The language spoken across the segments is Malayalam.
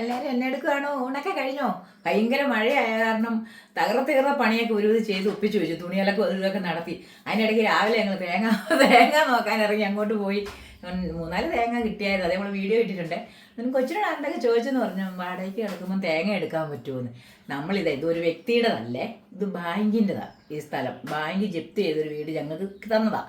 എല്ലാവരും എന്നെ എടുക്കുകയാണോ ഊണൊക്കെ കഴിഞ്ഞോ? ഭയങ്കര മഴയായ കാരണം തകർത്തീർന്ന പണിയൊക്കെ ഒരു ഇത് ചെയ്ത് ഒപ്പിച്ചു വെച്ചു. തുണികളൊക്കെ ഒരു ഇതൊക്കെ നടത്തി. അതിനിടയ്ക്ക് രാവിലെ ഞങ്ങൾ തേങ്ങ തേങ്ങ നോക്കാൻ ഇറങ്ങി അങ്ങോട്ട് പോയി. മൂന്നാൽ തേങ്ങ കിട്ടിയായിരുന്നു. അതേ നമ്മൾ വീഡിയോ ഇട്ടിട്ടുണ്ട്. എന്നിട്ട് കൊച്ചിനോട് എന്തൊക്കെ ചോദിച്ചെന്ന് പറഞ്ഞു. വാടകയ്ക്ക് കിടക്കുമ്പോൾ തേങ്ങ എടുക്കാൻ പറ്റുമെന്ന് നമ്മളിത് ഇത് ഒരു വ്യക്തിയുടേതല്ലേ. ഇത് ബാങ്കിന്റെതാണ് ഈ സ്ഥലം. ബാങ്ക് ജപ്തി ചെയ്തൊരു വീട് ഞങ്ങൾക്ക് തന്നതാ.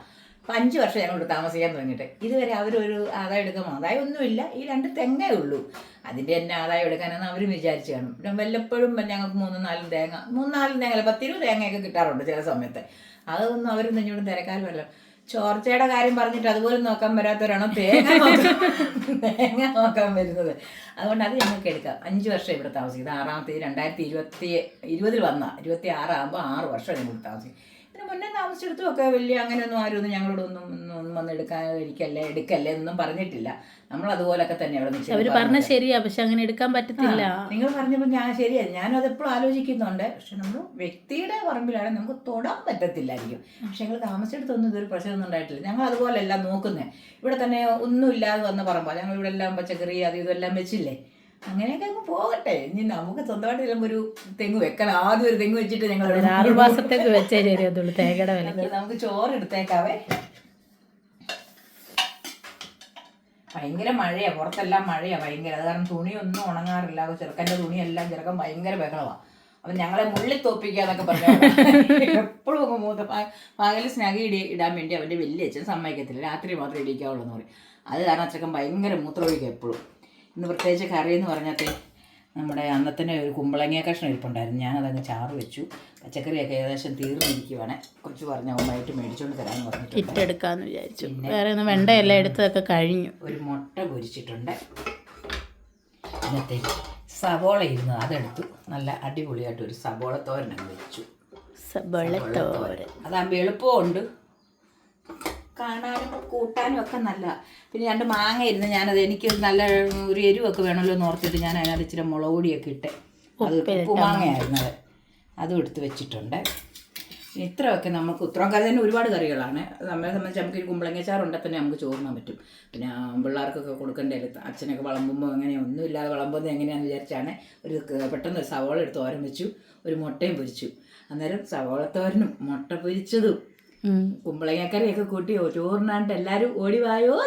അപ്പം അഞ്ച് വർഷം ഞങ്ങളോട് താമസിക്കാൻ തുടങ്ങിയിട്ട്. ഇതുവരെ അവരൊരു ആദായം എടുക്കാൻ ആദായം ഒന്നുമില്ല. ഈ രണ്ട് തെങ്ങേ ഉള്ളൂ. അതിന്റെ തന്നെ ആദായം എടുക്കാനെന്ന് അവർ വിചാരിച്ചു കാണും. പിന്നെ വല്ലപ്പോഴും ഞങ്ങൾക്ക് മൂന്നും നാലും തേങ്ങ മൂന്നും നാലും തേങ്ങ പത്തിരുപത് തേങ്ങയൊക്കെ കിട്ടാറുണ്ട് ചില സമയത്ത്. അതൊന്നും അവരും ഇങ്ങോട്ട് തിരക്കാർ വല്ല ചോർച്ചയുടെ കാര്യം പറഞ്ഞിട്ട് അതുപോലെ നോക്കാൻ വരാത്തവരാണോ? തേങ്ങ തേങ്ങ നോക്കാൻ വരുന്നത്. അതുകൊണ്ട് അത് ഞങ്ങൾക്ക് എടുക്കാം. അഞ്ച് വർഷം ഇവിടെ താമസിക്കുന്നത് ആറാമത്തെ രണ്ടായിരത്തി ഇരുപത്തി ഇരുപതിൽ വന്ന. ഇരുപത്തി ആറാകുമ്പോൾ ആറ് വർഷം ഞങ്ങൾ താമസിക്കും. ഇതിന് മുന്നേ താമസിച്ചെടുത്തുമൊക്കെ വലിയ അങ്ങനെയൊന്നും ആരും ഒന്നും ഞങ്ങളോടൊന്നും ഒന്നും ഒന്നും വന്ന് എടുക്കാൻ ഇരിക്കല്ലേ എടുക്കല്ലേ എന്നൊന്നും പറഞ്ഞിട്ടില്ല. നമ്മൾ അതുപോലൊക്കെ തന്നെ അവിടെ നിന്ന് അവർ പറഞ്ഞ ശരിയാ പക്ഷെ അങ്ങനെ എടുക്കാൻ പറ്റത്തില്ല. നിങ്ങൾ പറഞ്ഞപ്പോൾ ഞാൻ ശരിയാ. ഞാനും അതെപ്പോഴും ആലോചിക്കുന്നുണ്ട്. പക്ഷെ നമ്മൾ വ്യക്തിയുടെ പറമ്പിലാണ് നമുക്ക് തൊടാൻ പറ്റത്തില്ലായിരിക്കും. പക്ഷെ ഞങ്ങൾ താമസിച്ചെടുത്തൊന്നും ഇതൊരു പ്രശ്നമൊന്നും ഉണ്ടായിട്ടില്ല. ഞങ്ങൾ എല്ലാം നോക്കുന്നത് ഇവിടെ തന്നെ ഒന്നും ഇല്ലാതെ വന്ന പറമ്പോ. ഞങ്ങൾ ഇവിടെ എല്ലാം പച്ചക്കറി അത് ഇതെല്ലാം വെച്ചില്ലേ? അങ്ങനെയൊക്കെ അങ്ങ് പോകട്ടെ. ഇനി നമുക്ക് സ്വന്തമായിട്ട് ചിലപ്പോൾ ഒരു തെങ്ങ് വെക്കണം. ആദ്യം ഒരു തെങ്ങ് വെച്ചിട്ട് ഞങ്ങൾ ആറു മാസത്തേക്ക് വെച്ചേ ശരിയത്തുള്ളൂ തേങ്ങയുടെ വില നമുക്ക് ചോറ് എടുത്തേക്കാവേ. ഭയങ്കര മഴയാ പുറത്തെല്ലാം മഴയാ ഭയങ്കര. അത് കാരണം തുണിയൊന്നും ഉണങ്ങാറില്ല. ചെറുക്കന്റെ തുണിയെല്ലാം ചെറുക്കൻ ഭയങ്കര ബഹളമാണ് അപ്പം ഞങ്ങളെ മുള്ളി തോപ്പിക്കാന്നൊക്കെ പറഞ്ഞു എപ്പോഴും അങ്ങ് മൂത്ത പകൽ സ്നഗി ഇടി ഇടാൻ വേണ്ടി അവന്റെ വലിയ അച്ഛൻ സമ്മതിക്കത്തില്ല. രാത്രി മാത്രം ഇടിക്കാവുള്ളൂ എന്ന് പറയും. അത് കാരണം അച്ഛക്കൻ ഭയങ്കര മൂത്രമൊഴിക്കുക എപ്പോഴും. ഇന്ന് പ്രത്യേകിച്ച് കറി എന്ന് പറഞ്ഞാൽ നമ്മുടെ അന്നത്തിന്റെ ഒരു കുമ്പളങ്ങിയ കഷ്ണം ഇരിപ്പുണ്ടായിരുന്നു. ഞാനതങ്ങ് ചാറ് വെച്ചു. പച്ചക്കറിയൊക്കെ ഏകദേശം തീർന്നിരിക്കുവാണ്. കുറച്ച് പറഞ്ഞ അമ്മയായിട്ട് മേടിച്ചുകൊണ്ട് തരാമെന്ന് പറഞ്ഞിട്ട് വിചാരിച്ചു. വേറെ ഒന്നും വെണ്ടയെല്ലാം എടുത്തതൊക്കെ കഴിഞ്ഞു. ഒരു മുട്ട പൊരിച്ചിട്ടുണ്ട്. ഇന്നത്തെ സവോള ഇരുന്ന് അതെടുത്തു. നല്ല അടിപൊളിയായിട്ട് ഒരു സവോള തോരൻ വെച്ചു. വെച്ചു തോരൻ അതാകുമ്പോൾ എളുപ്പമുണ്ട്. കാണാനും കൂട്ടാനും ഒക്കെ നല്ല. പിന്നെ രണ്ട് മാങ്ങ ഇരുന്ന് ഞാനത് എനിക്ക് നല്ല ഒരു എരിവൊക്കെ വേണമല്ലോ എന്ന് ഓർത്തിട്ട് ഞാൻ അതിനകത്ത് ഇച്ചിരി മുളക് പൊടിയൊക്കെ ഇട്ട് അത് ഉപ്പുമാങ്ങയായിരുന്നു അത്. അതും എടുത്ത് വെച്ചിട്ടുണ്ട്. ഇത്രയൊക്കെ നമുക്ക് ഉത്തരം കറി തന്നെ ഒരുപാട് കറികളാണ്. നമ്മളെ സംബന്ധിച്ച് നമുക്ക് ഒരു കുമ്പളങ്ങ തന്നെ നമുക്ക് ചോറിനാൻ പറ്റും. പിന്നെ പിള്ളേർക്കൊക്കെ കൊടുക്കേണ്ട അച്ഛനൊക്കെ വിളമ്പുമ്പോൾ അങ്ങനെ ഒന്നും ഇല്ലാതെ വിളമ്പുന്നത് എങ്ങനെയാണെന്ന് വിചാരിച്ചാണ് ഒരു പെട്ടെന്ന് സവോള എടുത്ത് ഓരം വെച്ചു ഒരു മുട്ടയും പൊരിച്ചു. അന്നേരം സവോളത്തോരനും മുട്ട പൊരിച്ചതും. കുമ്പളങ്ങക്കറിയൊക്കെ കൂട്ടി ചോറിനാണ്ട് എല്ലാവരും ഓടി വായോ